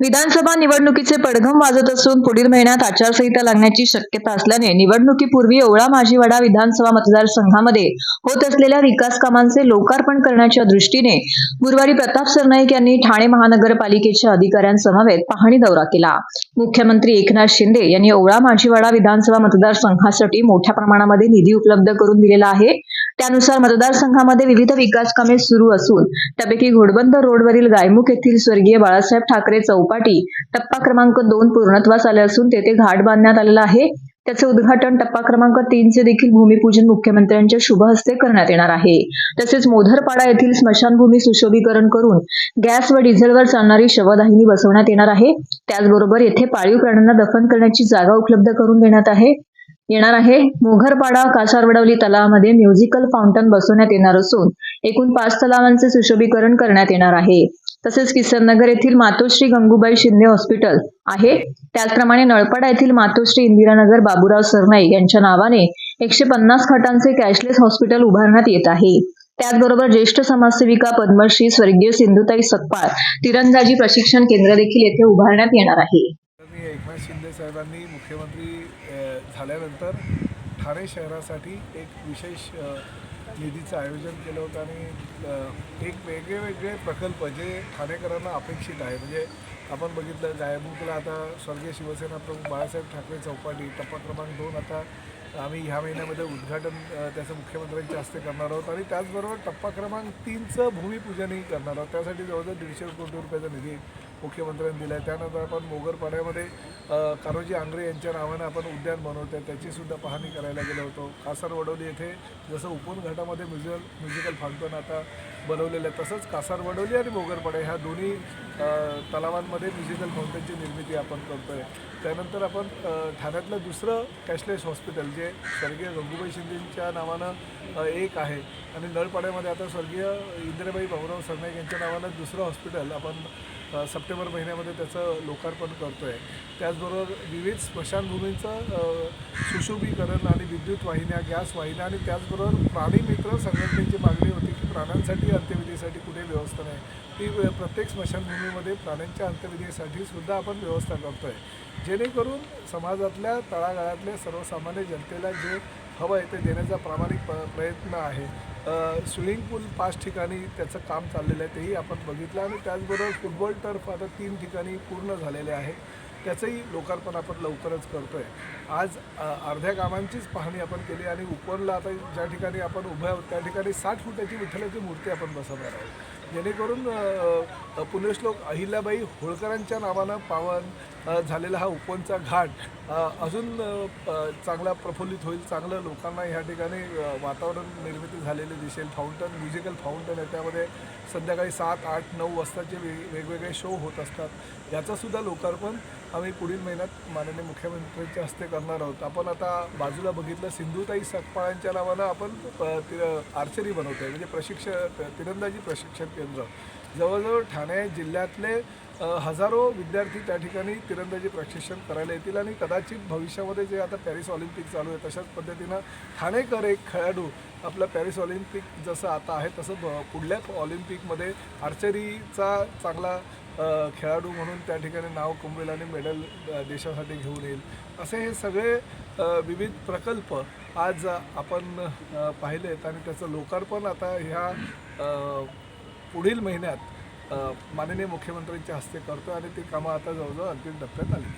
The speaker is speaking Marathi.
विधानसभा निवडणुकीचे पडघम वाजत असून पुढील महिन्यात आचारसंहिता लागण्याची शक्यता असल्याने निवडणुकीपूर्वी ओवळा माजीवाडा विधानसभा मतदारसंघामध्ये होत असलेल्या विकास कामांचे लोकार्पण करण्याच्या दृष्टीने गुरुवारी प्रताप सरनाईक यांनी ठाणे महानगरपालिकेच्या अधिकाऱ्यांसमवेत पाहणी दौरा केला. मुख्यमंत्री एकनाथ शिंदे यांनी ओवळा माजीवाडा विधानसभा मतदारसंघासाठी मोठ्या प्रमाणामध्ये निधी उपलब्ध करून दिलेला आहे. त्यानुसार मतदारसंघामध्ये विविध विकास कामे सुरू असून त्यापैकी घोडबंद रोडवरील गायमुख येथील स्वर्गीय बाळासाहेब ठाकरे चौपाटी टप्पा क्रमांक दोन पूर्णत्वास आले असून तेथे घाट बांधण्यात आलेला आहे. त्याचे उद्घाटन टप्पा क्रमांक तीनचे देखील भूमिपूजन मुख्यमंत्र्यांच्या शुभ हस्ते करण्यात येणार आहे. तसेच मोधरपाडा येथील स्मशानभूमी सुशोभीकरण करून गॅस व डिझेलवर चालणारी शवदाहिनी बसवण्यात येणार आहे. त्याचबरोबर येथे पाळीव प्राण्यांना दफन करण्याची जागा उपलब्ध करून देण्यात आहे. येणार आहे. मोघरपाडा कासारवडवली तलावामध्ये म्युझिकल फाउंटन बसवण्यात येणार असून एकूण पाच तलावांचे सुशोभीकरण करण्यात येणार आहे. तसेच किसननगर येथील मातोश्री गंगूबाई शिंदे हॉस्पिटल आहे. त्याचप्रमाणे नळपाडा येथील मातोश्री इंदिरानगर बाबूराव सरनाईक यांच्या नावाने एकशे पन्नास खाटांचे कॅशलेस हॉस्पिटल उभारण्यात येत आहे. त्याचबरोबर ज्येष्ठ समाजसेविका पद्मश्री स्वर्गीय सिंधुताई सकपाळ तिरंदाजी प्रशिक्षण केंद्र देखील येथे उभारण्यात येणार आहे. एकनाथ शिंदे साहेबांनी मुख्यमंत्री झाल्यानंतर ठाणे शहरासाठी एक विशेष निधीचं आयोजन केलं होतं आणि एक वेगळे वेगळे प्रकल्प जे ठाणेकरांना अपेक्षित आहे. म्हणजे आपण बघितलं गायमुखला आता स्वर्गीय शिवसेना प्रमुख बाळासाहेब ठाकरे चौपाटी टप्पा क्रमांक दोन आता आम्ही ह्या महिन्यामध्ये उद्घाटन त्याचं मुख्यमंत्र्यांच्या हस्ते करणार आहोत आणि त्याचबरोबर टप्पा क्रमांक तीनचं भूमिपूजनही करणार आहोत. त्यासाठी जवळजवळ दीडशे कोटी रुपयाचा निधी मुख्यमंत्र्यांनी दिला आहे त्यानंतर आपण मोगरपाड्यामध्ये कारोजी आंग्रे यांच्या नावानं आपण उद्यान बनवतो आहे त्याचीसुद्धा पाहणी करायला गेलो होतो. कासरवडोली येथे जसं उपवन घाटामध्ये म्युझिकल म्युझिकल फाउंटन आता बनवलेलं आहे तसंच कासारवडोली आणि मोगरपडे ह्या दोन्ही तलावांमध्ये म्युझिकल फाउंटेनची निर्मिती आपण करतो आहे त्यानंतर आपण ठाण्यातलं दुसरं कॅशलेस हॉस्पिटल जे स्वर्गीय गंगूबाई शिंदेच्या नावानं एक आहे. आणि नळपाड्यामध्ये आता स्वर्गीय इंदिराबाई भाऊराव सरनाईक यांच्या नावानं दुसरं हॉस्पिटल आपण सप्टेंबर महिन्यामध्ये त्याचं लोकार्पण करतो आहे त्याचबरोबर विविध स्मशानभूमींचं सुशोभीकरण आणि विद्युत वाहिन्या गॅस वाहिन्या आणि त्याचबरोबर प्राणीमित्र संघटनेची मागणी होती की प्राण्यांसाठी अंत्यविधीसाठी कुठे व्यवस्था नाही. ती प्रत्येक स्मशानभूमीमध्ये प्राण्यांच्या अंत्यविधीसाठी सुद्धा आपण व्यवस्था करतो आहे जेणेकरून समाजातल्या तळागाळातल्या सर्वसामान्य जनतेला जे हवं आहे ते देण्याचा प्रामाणिक प प्रयत्न आहे. स्विमिंग पूल पाच ठिकाणी त्याचं काम चाललेलं आहे तेही आपण बघितलं. आणि त्याचबरोबर फुटबॉल टर्फ आता तीन ठिकाणी पूर्ण झालेले आहे. त्याचंही लोकार्पण आपण लवकरच करतो आहे आज अर्ध्या कामांचीच पाहणी आपण केली आणि उपवनला आता ज्या ठिकाणी आपण उभ्या आहोत त्या ठिकाणी साठ फुटाची विठ्ठलाची मूर्ती आपण बसवणार आहोत. जेणेकरून पुण्यश्लोक अहिल्याबाई होळकरांच्या नावानं पावन झालेला हा उपवनचा घाट अजून चांगला प्रफुल्लित होईल चांगलं लोकांना ह्या ठिकाणी वातावरण निर्मिती झालेले दिसेल. फाउंटन म्युझिकल फाउंटन आहे. त्यामध्ये संध्याकाळी सात आठ नऊ वाजताचे वेग वेगवेगळे शो होत असतात. याचंसुद्धा लोकार्पण आम्ही पुढील महिन्यात माननीय मुख्यमंत्र्यांच्या हस्ते करणार आहोत. आपण आता बाजूला बघितलं सिंधुताई सकपाळांच्या नावानं आपण आर्चरी बनवतो आहे म्हणजे प्रशिक्षण तिरंदाजी प्रशिक्षण केंद्र. जवळजवळ ठाणे जिल्ह्यातले हजारो विद्यार्थी त्या ठिकाणी तिरंदाजी प्रशिक्षण करायला येतील आणि कदाचित भविष्यामध्ये जे आता पॅरिस ऑलिम्पिक चालू आहे तशाच पद्धतीनं ठाणेकर एक खेळाडू आपलं पॅरिस ऑलिम्पिक जसं आता आहे तसं ब- पुढल्या ऑलिम्पिकमध्ये आर्चरीचा चांगला खेळाडू म्हणून त्या ठिकाणी नाव कमवेल आणि मेडल देशासाठी घेऊन येईल. असे हे सगळे विविध प्रकल्प आज आपण पाहिले आहेत आणि त्याचं लोकार्पण आता ह्या पुढील महिन्यात माननीय मुख्यमंत्र्यांच्या हस्ते करतो आणि ती कामं आता जवळजवळ अंतिम टप्प्यात आली.